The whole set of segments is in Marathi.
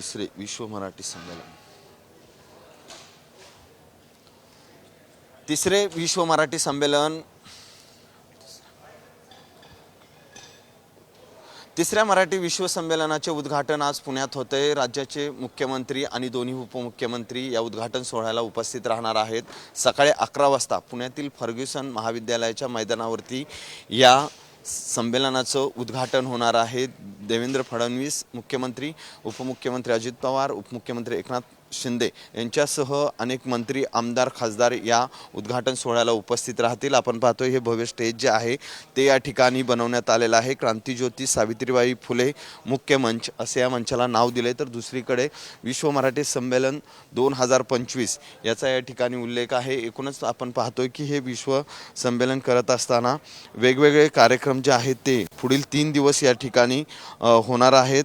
तिसरे विश्व मराठी संमेलन. तिसरे विश्व मराठी संमेलन. तिसऱ्या मराठी विश्व संमेलनाचे उद्घाटन आज पुण्यात होते. राज्याचे मुख्यमंत्री आणि दोन्ही उपमुख्यमंत्री या उद्घाटन सोहळ्याला उपस्थित राहणार आहेत. सकाळी अकरा वाजता पुण्यातील फर्ग्युसन महाविद्यालयाच्या मैदानावरती या संमेलनाचं उद्घाटन होणार आहे. देवेंद्र फडणवीस मुख्यमंत्री उपमुख्यमंत्री अजित पवार उपमुख्यमंत्री एकनाथ शिंदे यांच्यासह अनेक मंत्री आमदार खासदार या उद्घाटन सोहळ्याला उपस्थित राहतील. आपण पाहतो हे भव्य स्टेज जे आहे ते या ठिकाणी बनवण्यात आलेलं आहे. क्रांतीज्योती सावित्रीबाई फुले मुख्य मंच असे या मंचाला नाव दिले तर दुसरीकडे विश्व मराठी संमेलन दोन हजार पंचवीस याचा या ठिकाणी उल्लेख आहे. एकूणच आपण पाहतोय की हे विश्व संमेलन करत असताना वेगवेगळे कार्यक्रम जे आहेत ते पुढील तीन दिवस या ठिकाणी होणार आहेत.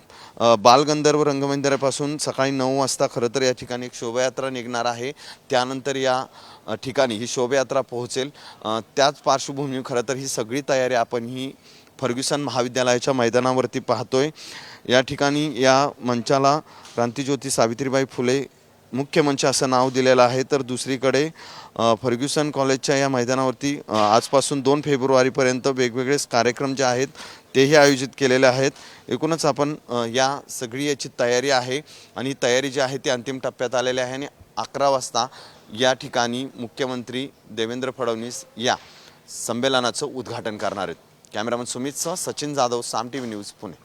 बालगंधर्व रंगमंदिरापासून सकाळी नऊ वाजता खरं तर या ठिकाणी एक शोभायात्रा निघणार आहे. त्यानंतर या ठिकाणी ही शोभायात्रा पोहोचेल. त्याच पार्श्वभूमीवर खरं तर ही सगळी तयारी आपण ही फर्ग्युसन महाविद्यालयाच्या मैदानावरती पाहतोय. या ठिकाणी या मंचाला क्रांतीज्योती सावित्रीबाई फुले मुख्य मंच असं नाव दिलेलं आहे तर दुसरीकडे फर्ग्युसन कॉलेजच्या या मैदानावरती आजपासून दोन फेब्रुवारीपर्यंत वेगवेगळे कार्यक्रम जे आहेत तेही आयोजित केलेले आहेत. एकूणच आपण या सगळी याची तयारी आहे आणि तयारी जी आहे ती अंतिम टप्प्यात आलेली आहे आणि अकरा वाजता या ठिकाणी मुख्यमंत्री देवेंद्र फडणवीस या संमेलनाचं उद्घाटन करणार आहेत. Cameraman सुमितसह Sachin Jadhav Saam T V news Pune.